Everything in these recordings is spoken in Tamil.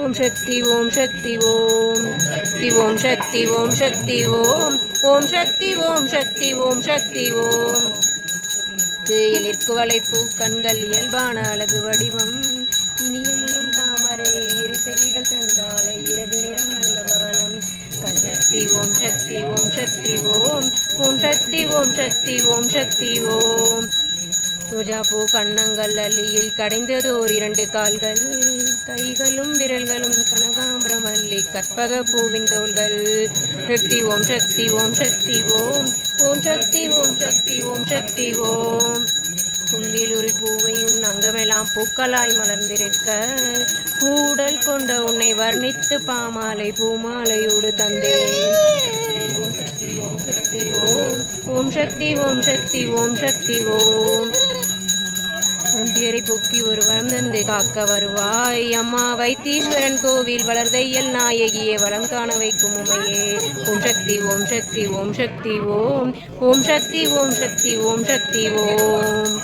ஓம் சக்தி ஓம் சக்தி ஓம் சக்தி ஓம் சக்தி ஓம் சக்தி ஓம் ஓம் சக்தி ஓம் சக்தி ஓம் சக்தி ஓம் எழிற்கு வளைப்பு கண்கள் இயல்பான அழகு வடிவம் இனியும் தாமரை இரு செவிகள் தந்தாலை இரவு நிறம் நல்ல பவனம் சக்தி ஓம் சக்தி ஓம் சக்தி ஓம் ஓம் சக்தி ஓம் சக்தி ஓம் சக்தி ஓம் ரோஜா பூ கண்ணங்கள் அள்ளியில் கடைந்ததோர் இரண்டு கால்கள் கைகளும் விரல்களும் கனகாம்பரம் கற்பக பூவின் தோள்கள். சக்தி ஓம் சக்தி ஓம் சக்தி ஓம். ஓம் சக்தி ஓம் சக்தி ஓம் சக்தி ஓம். புல்லிலுரி பூவையும் அங்கமெல்லாம் பூக்களாய் மலர்ந்திருக்க. கூடல் கொண்ட உன்னை வர்ணித்து பாமாலை பூமாலையோடு தந்தேன். ஓம் சக்தி ஓம் சக்தி ஓம் சக்தி ஓம் சக்தி ஓம். முந்தியரை போக்கி ஒரு வரம் தந்து காக்க வருவாய் அம்மா வைத்தீஸ்வரன் கோவில் வளர்தையல் நாயகியே வளம் காண வைக்கும் உமையே ஓம் சக்தி ஓம் சக்தி ஓம் சக்தி ஓம் ஓம் சக்தி ஓம் சக்தி ஓம் சக்தி ஓம்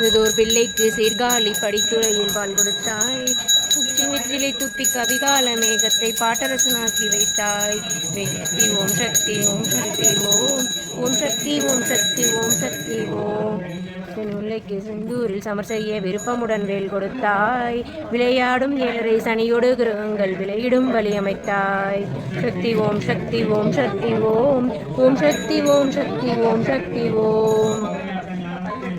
இதோர் பிள்ளைக்கு சீர்காழி படித்துறையில் பால் கொடுத்தாய் துப்பி வெற்றிலை துப்பி கவிகால மேகத்தை பாட்டரசனாக்கி வைத்தாய் சக்தி ஓம் சக்தி ஓம் சக்தி ஓம் ஓம் சக்தி ஓம் சக்தி ஓம் சக்தி ஓம் என் உள்ளைக்கு செந்தூரில் சமர் செய்ய விருப்பமுடன் வேல் கொடுத்தாய். விளையாடும் ஏழரை சனியோடு கிரகங்கள் விளையிடும் வழி அமைத்தாய். சக்தி ஓம் சக்தி ஓம் சக்தி ஓம். ஓம் சக்தி ஓம் சக்தி ஓம் சக்தி ஓம்.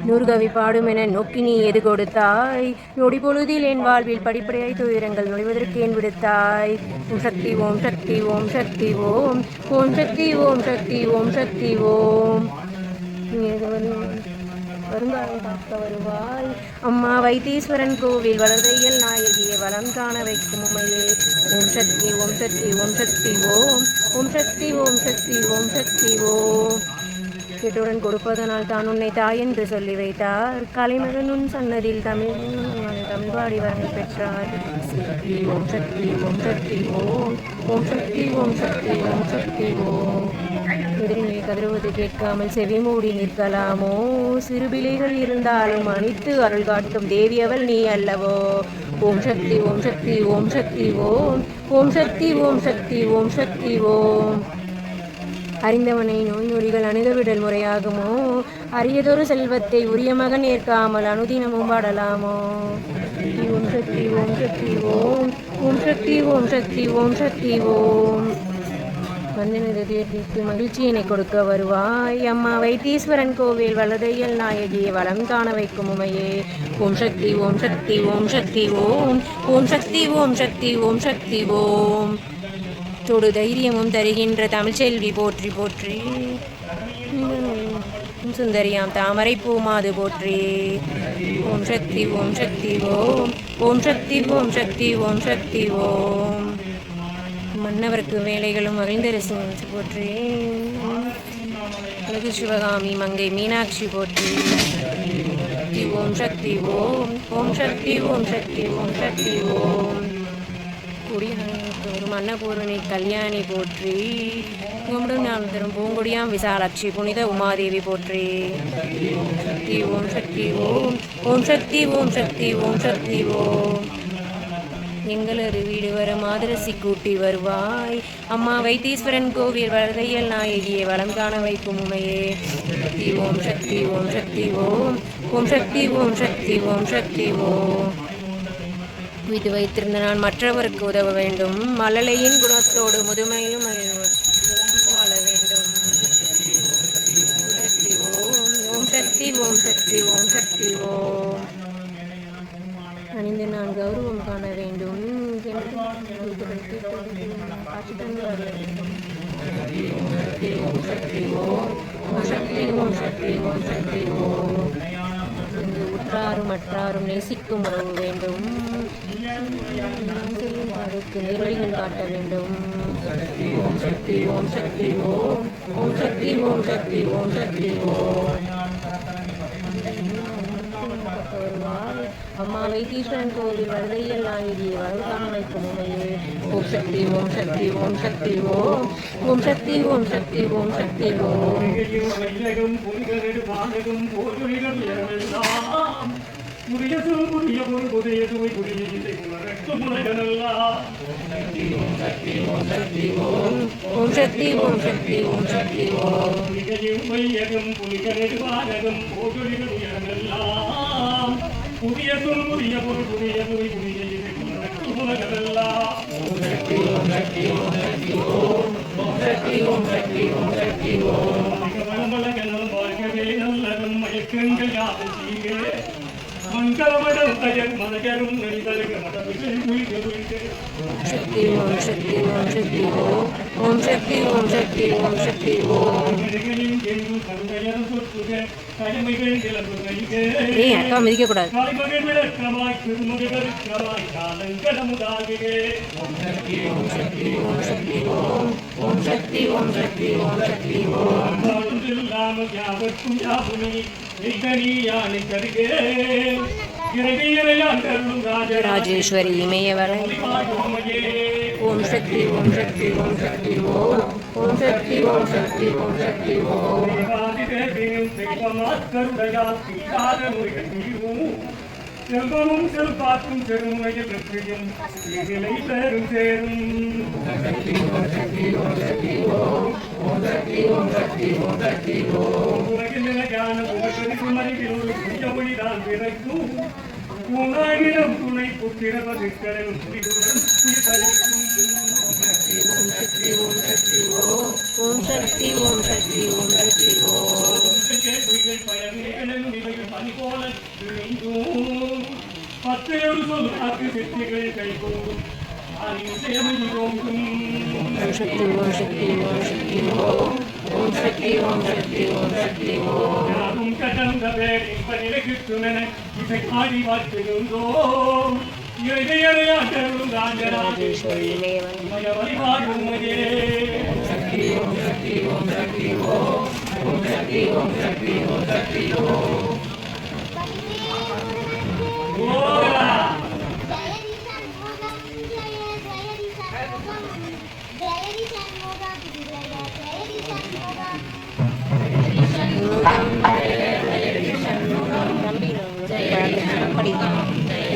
நூறுகவி பாடும் என நோக்கி நீ எது கொடுத்தாய்? நொடி பொழுதில் என் வாழ்வில் படிப்படியாய் துயரங்கள் நுழைவதற்கு ஏன் விடுத்தாய்? ஓம் சக்தி ஓம் சக்தி ஓம் சக்தி ஓம். ஓம் சக்தி ஓம் சக்தி ஓம் சக்தி ஓம். நீ எது வருங்காலம் காக்க வருவாய் அம்மா வைத்தீஸ்வரன் கோவில் வளர்தையல் நாயகியை வளம் காண வைக்கும் உமையே ஓம் சக்தி ஓம் சக்தி ஓம் சக்தி ஓம் ஓம் சக்தி ஓம் சக்தி ஓம் சக்தி ஓம் கேட்டுடன் கொடுப்பதனால் தான் உன்னை தாய் என்று சொல்லி வைத்தார் கலைமகனும் சன்னதியில் தமிழ் தமிழ் பாடி வரங்கள் பெற்றார் ஓம் சக்தி ஓம் சக்தி ஓம் ஓம் சக்தி ஓம் சக்தி ஓம் சக்தி ஓம் எதிரினை கதறுவது கேட்காமல் செவி மூடி நிற்கலாமோ சிறு பிள்ளைகள் இருந்தாலும் அனைத்து அருள் காட்டும் தேவி அவள் நீ அல்லவோ ஓம் சக்தி ஓம் சக்தி ஓம் சக்தி ஓம் ஓம் சக்தி ஓம் சக்தி ஓம் சக்தி ஓம் அறிந்தவனை நோய் நொறிகள் அணுகவிடல் முறையாகுமோ அரியதொரு செல்வத்தை உரிய மகன் ஏற்காமல் அனுதினமும் பாடலாமோ ஓம் சக்தி ஓம் சக்தி ஓம் ஓம் சக்தி ஓம் சக்தி ஓம் சக்தி ஓம் வந்தனது தீர்த்திக்கு மகிழ்ச்சியினை கொடுக்க வருவாய் அம்மா வைத்தீஸ்வரன் கோவில் வலதையல் நாயகியை வளம் காண வைக்கும் உமையே ஓம் சக்தி ஓம் சக்தி ஓம் சக்தி ஓம் ஓம் சக்தி ஓம் சக்தி ஓம் சக்தி ஓம் தொடு தைரியமும் தருகின்ற தமிழ்ச்செல்வி போற்றி போற்றி சுந்தரியாம் தாமரை பூமாது போற்றி ஓம் சக்தி ஓம் சக்தி ஓம் ஓம் சக்தி ஓம் சக்தி ஓம் சக்தி ஓம் மன்னவருக்கு வேலைகளும் மகிழ்ந்தரசு போற்றி. அழகு சிவகாமி மங்கை மீனாட்சி போற்றி. சக்தி ஓம் சக்தி ஓம் ஓம் சக்தி ஓம் சக்தி ஓம் சக்தி ஓம். குடியானத்தோறும் அன்னபூரணி கல்யாணி போற்றி. கும்பிடும் நாள் தரும் பூங்குடியாம் விசாலாட்சி புனித உமாதேவி போற்றி. சக்தி ஓம் சக்தி ஓம் ஓம் சக்தி ஓம் சக்தி ஓம் சக்தி ஓம். எங்களது வீடு வர மாதரசி கூட்டி வருவாய். அம்மா வைத்தீஸ்வரன் கோவில் வரதையல் நாயகியை வளம் காண வைக்கும் உமையே. சக்தி ஓம் சக்தி ஓம் சக்தி ஓம். ஓம் சக்தி ஓம் சக்தி ஓம் சக்தி ஓம். இது வைத்திருந்த நான் மற்றவருக்கு உதவ வேண்டும். மழலையின் குணத்தோடு முதுமையிலும் வாழ வேண்டும். சக்தி ஓம் ஓம் சக்தி ஓம் சக்தி ஓம் சக்தி ஓம். அணிந்து நான் கௌரவம் காண வேண்டும். சக்தி சக்தி சக்தி உற்றாரும் மற்றாரும் நேசிக்கும் உறவு வேண்டும். செய்யும் நேர்வழிகள் காட்ட வேண்டும். ஓம் சக்தி ஓம் சக்தி ஓம் சக்தி ஓம் சக்தி ஓம் சக்தி ஓம். அம்மா வைத்தீஸ்வரன் கோவில் வருதையல் நாயகியை வரவுகாண வைக்கும் உமையே ஓம் சக்தி ஓம் சக்தி ஓம் சக்தி ஓம். ஓம் சக்தி ஓம் சக்தி ஓம் சக்தி ஓம். பாடகம் எல்லாம் புதிய ஓம் சக்தி ஓம் சக்தி ஓம் சக்தி ஓம். மையகம் புலிக நெடுவானகம் போகலிகள் உயரமெல்லாம் புதிய சொல் புதிய பொருள் புதிய நோய் புதிய இது உலகமெல்லாம் மங்களமலகனம் வாழ்கவே நல்லதும் மயக்கங்கள் யாவும் தீங்க மங்களமடம் அஜர் மலகரும் நடிதருக மதவிகள் குளிக குளிக சக்தி ஓம் சக்தி ஓம் சக்தி ஓம் சக்தி ஓம் சக்தி ஓம் சக்தி ஓம் சக்தி. ஓம் சக்தி ஓம் சக்தி ஓம் ಏ ಅಕ್ಕ ಮಿದಿಕೆ ಕೂಡ ರಾಜೇಶ್ವರಿ ಮೇಯವರ ಓಂ ಶಕ್ತಿ ಓಂ ಶಕ್ತಿ ಓಂ ಶಕ್ತಿ ಓಂ ஓம் சக்தி ஓம் சக்தி ஓம் சக்தி ஓம் ஓம் சக்தி ஓம் சக்தி ஓம் சக்தி ஓம் செல்வமும் செல்பாக்கும் செருமையில் வெற்றியும் இதிலை பெரும் சேரும் உலகில் நிலையான உலகத்திற்கு மறைவில் ஒரு புதிய மொழிதான் பிறக்கும் உணவிடம் துணை புத்திரவது கடலும் புரிதுடன் புரிதலிக்கும் ஓம் சக்தி ஓம் சக்தி ஓம் சக்தி ஓம் சக்தி ஓம் பத்தையொரு சொல் காத்து சித்திகள் கை கொண்டும் ஓம் சக்தி ஓம் சக்தி ஓம் சக்தி ஓம் ஓம் சக்தி ஓம் சக்தி ஓம் சக்தி ஓம் கடந்த பேர் இப்ப நிலைக்குமென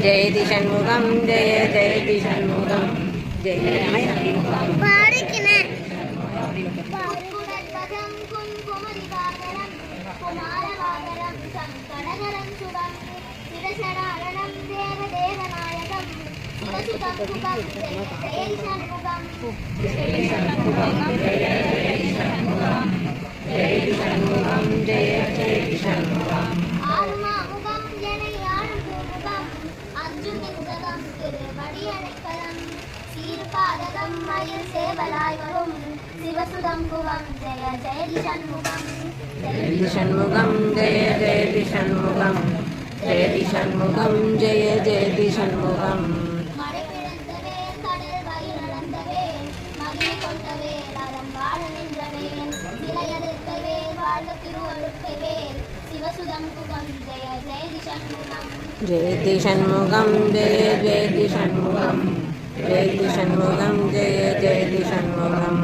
జయతి షణ్ముఖం జయ జయతి షణ్ముఖం జయ జయ జయ சீர்பாதகம் மயில் சேவலாய் வரும் சிவசுதம் குகம் ஜெய ஜெயதி சண்முகம் ஜெயதி சண்முகம் ஜெய ஜெயதி சண்முகம் ஜெயதி சண்முகம் ஜெய ஜெயதி சண்முகம் जयति षण्मुखं जय जयति षण्मुखं जयति षण्मुखं जय जयति षण्मुखम्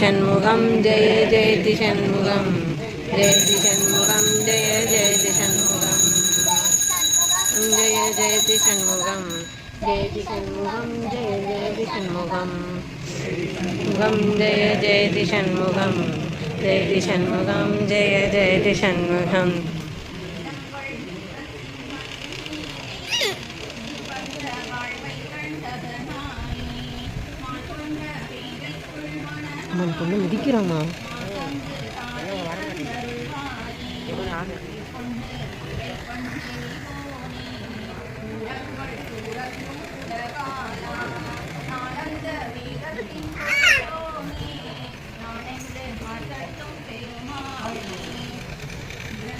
षण्मुखं जय जयति षण्मुखं जयति षण्मुखं जय जयति षण्मुखं जय जयति षण्मुखम् செல்க துயரனா வந்து சேரணாம் சிவசுதம் குகம் ஜெய ஜெயதி சண்முகம் ஜெயதி சண்முகம் ஜெய ஜெயதி சண்முகம் ஜெயதி சண்முகம் ஜெய ஜெயதி சண்முகம் ஜெய ஜெயதி சண்முகம் ஜெயதி சண்முகம் ஜெய ஜெயதி சண்முகம் முகம் ஜெய ஜெயதி சண்முகம் ஜெயதி சண்முகம் ஜெய ஜெயதி சண்முகம் நம்ம பொண்ணு மிதிக்கிறோமா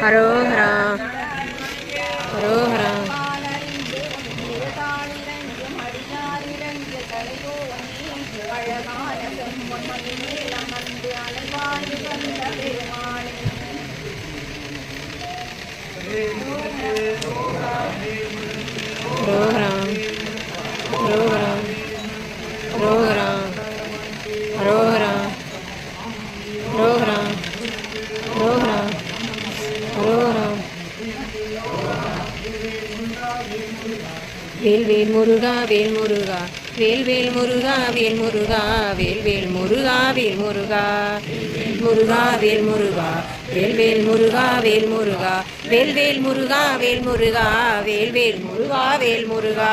హరోహర హరోహర హరోహర வேல் வேல் முருகா வேல் முருகா. வேல் வேல் முருகா வேல் முருகா. வேல் வேல் முருகா வேல் முருகா. முருகா வேல் முருகா. வேல் வேல் முருகா வேல் முருகா. வேல் வேல் முருகா வேல் முருகா. வேல் வேல் முருகா வேல் முருகா.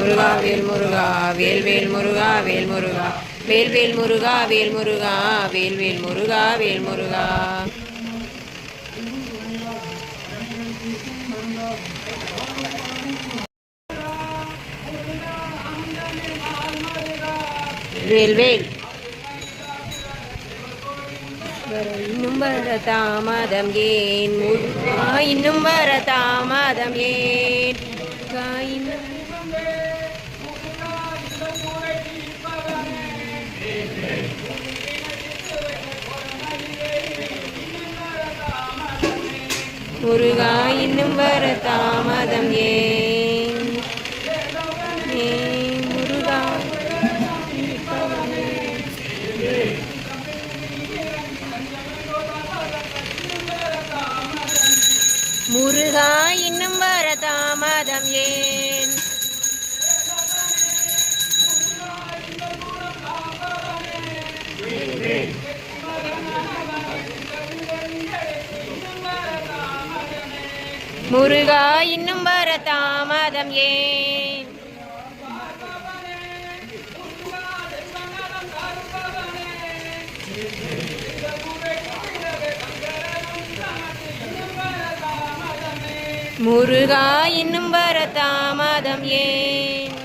முருகா வேல் முருகா வேல் வேல் முருகா வேல் முருகா. வேல் வேல் முருகா வேல் முருகா வேல் வேல் முருகா வேல் முருகா. வேல்வேல் இன்னும் வர தாமதம் ஏன்? இன்னும் வர தாமதம் ஏன்? இன்னும் முருகா இன்னும் வர தாமதம் ஏன்? முருகா முருகா இன்னும் வர தாமதம் ஏன்? முருகா இன்னும் வர தாமதம் ஏன் முருகா இன்னும் வர தாமதம் ஏன்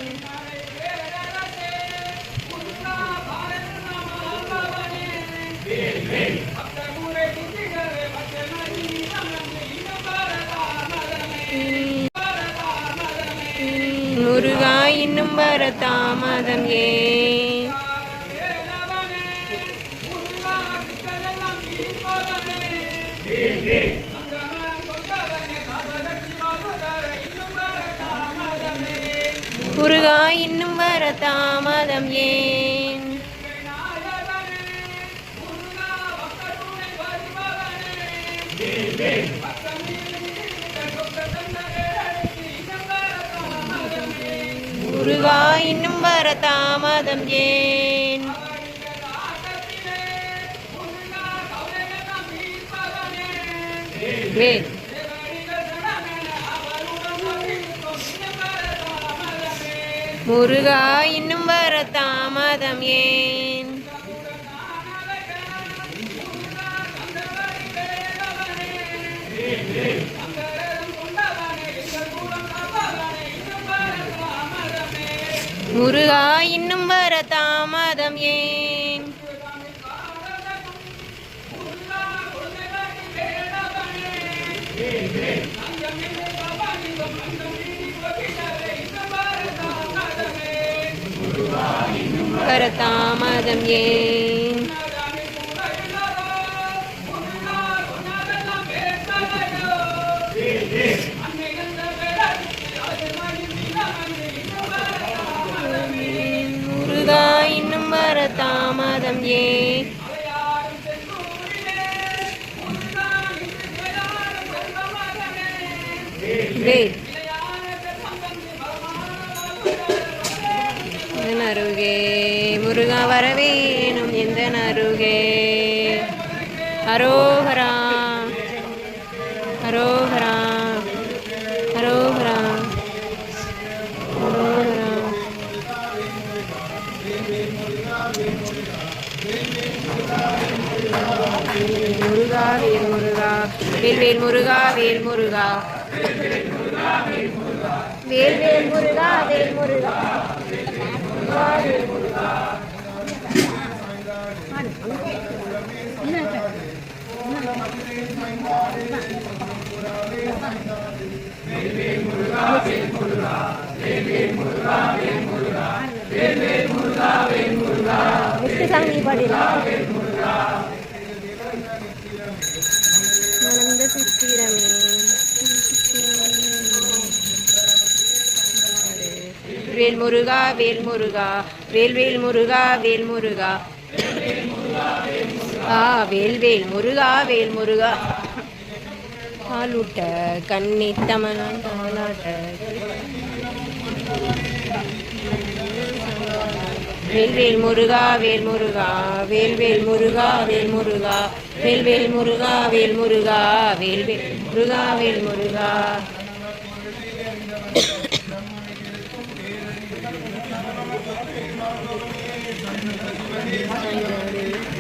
Amen. முருகா இன்னும் வர தாமதம் ஏ. முருகா இன்னும் வர தாமதம் ஏன் முருகா இன்னும் வர தாமதம் ஏன்? வேல் முருகா இன்னும் வர தாமதம் ஏன்? முருகா இன்னும் வர தாமதம் ஏன்? வர தாமதம் ஏன்? முருகா இன்னும் வர தாமதம் ஏ. அருகே? முருகா வரவேணும் எந்த அருகே? அரோகரா. வேல் முருகா வேல் வேல் முருகா வேல் முருகா வேல் வேல் முருகா வேல் முருகா பாடிடலாம் வேல் முருகா வேல் முருகா வேல் வேல் முருகா வேல் முருகா ஆ வேல் வேல் முருகா வேல் முருகா பாலூட்ட கண்ணி தமிழ் தமிழ்நாட்ட வேல்வேல் முருகா வேல் முருகா வேல்வேல் முருகா வேல் முருகா வேல்வேல் முருகா வேல் முருகா வேல்வேல் முருகா வேல் முருகா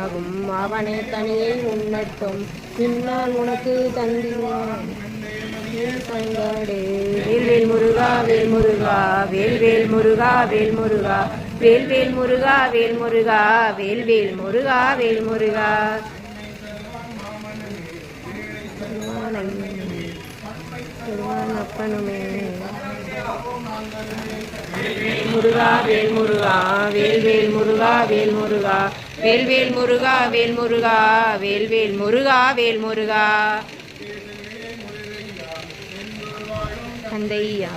ஆகும் அவனை தனியை உண்ணட்டும். பின்னால் உனக்கு பங்காடு வேல்வேல் முருகா வேல் முருகா வேல்வேல் முருகா வேல் முருகா. வேல்வேல் முருகா வேல் முருகா வேல்வேல் முருகா வேல் முருகா. அப்பனுமே முருகா வேல் முருகா வேல் வேல் முருகா வேல் முருகா. வேல்வேல் முருகா வேல் முருகா வேல்வேல் முருகா வேல் முருகா. தந்தையா.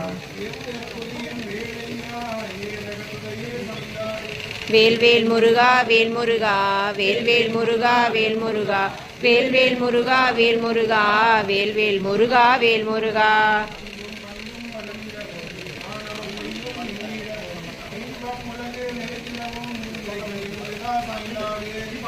வேல்வேல் முருகா வேல் முருகா வேல்வேல் முருகா வேல் முருகா. வேல்வேல் முருகா வேல் முருகா வேல்வேல் முருகா வேல் முருகா.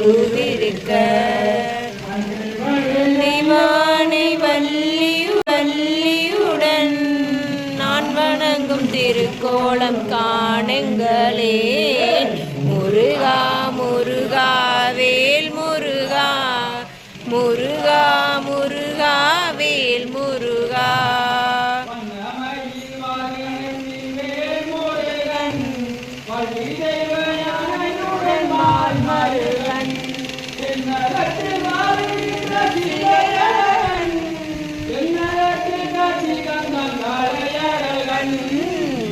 தொழுதிருக்க மானை வள்ளி வள்ளியுடன் நான் வணங்கும் திருக்கோளம் காணுங்களே.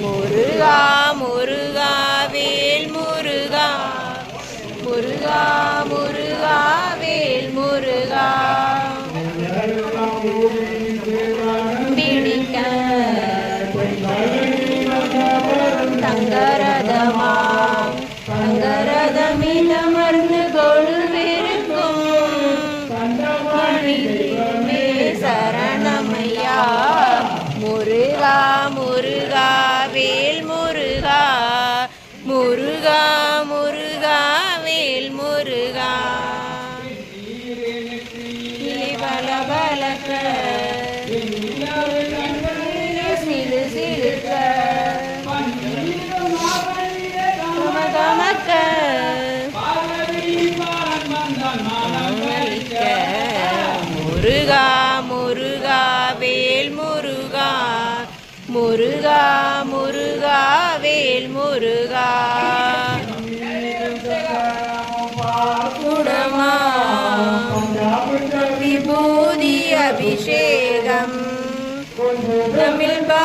முருகா முருகா வேல் முருகா. முருகா முருகா பல பலக்க சிறு சிறுக்க தமக்க முருகா முருகா வேல் முருகா முருகா முருகா வேல் முருகா அபிஷேகம் தமிழ் பா